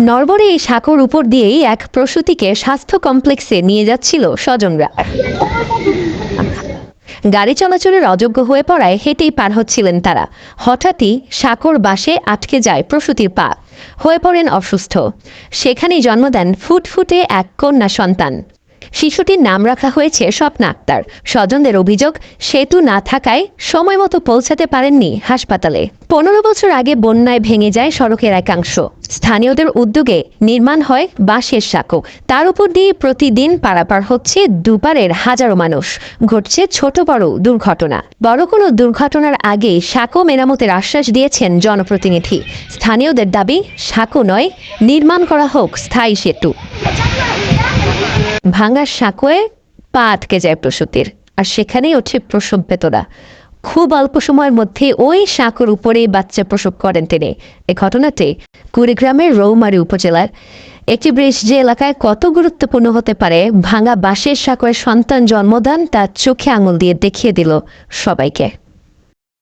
নরবরে এই সাঁকোর উপর দিয়েই এক প্রসূতিকে স্বাস্থ্য কমপ্লেক্সে নিয়ে যাচ্ছিল স্বজনরা। গাড়ি চলাচলের অযোগ্য হয়ে পড়ায় হেঁটেই পার হচ্ছিলেন তারা। হঠাৎই সাঁকোর বাসে আটকে যায় প্রসূতির পা। হয়ে পড়েন অসুস্থ। সেখানেই জন্ম দেন ফুটফুটে এক কন্যা সন্তান। শিশুটির নাম রাখা হয়েছে স্বপ্না আক্তার। স্বজনদের অভিযোগ, সেতু না থাকায় সময় মতো পৌঁছাতে পারেননি হাসপাতালে। পনেরো বছর আগে বন্যায় ভেঙে যায় সড়কের একাংশ। স্থানীয়দের উদ্যোগে নির্মাণ হয় বাঁশের সাঁকো। তার উপর দিয়ে প্রতিদিন পারাপার হচ্ছে দুপারের হাজারো মানুষ। ঘটছে ছোট বড় দুর্ঘটনা। বড় কোনো দুর্ঘটনার আগে সাঁকো মেরামতের আশ্বাস দিয়েছেন জনপ্রতিনিধি। স্থানীয়দের দাবি, সাঁকো নয়, নির্মাণ করা হোক স্থায়ী সেতু। ভাঙার সাঁকোয়ে পা আটকে যায় প্রসূতির, আর সেখানেই ওঠে প্রসব বেতনা খুব অল্প সময়ের মধ্যে ওই সাঁকোর উপরে বাচ্চা প্রসব করেন তিনি। এ ঘটনাটি কুড়িগ্রামের রৌমারী উপজেলার একটি ব্রিজ যে এলাকায় কত গুরুত্বপূর্ণ হতে পারে, ভাঙা বাঁশের সাঁকোয় সন্তান জন্মদান তার চোখে আঙুল দিয়ে দেখিয়ে দিল সবাইকে।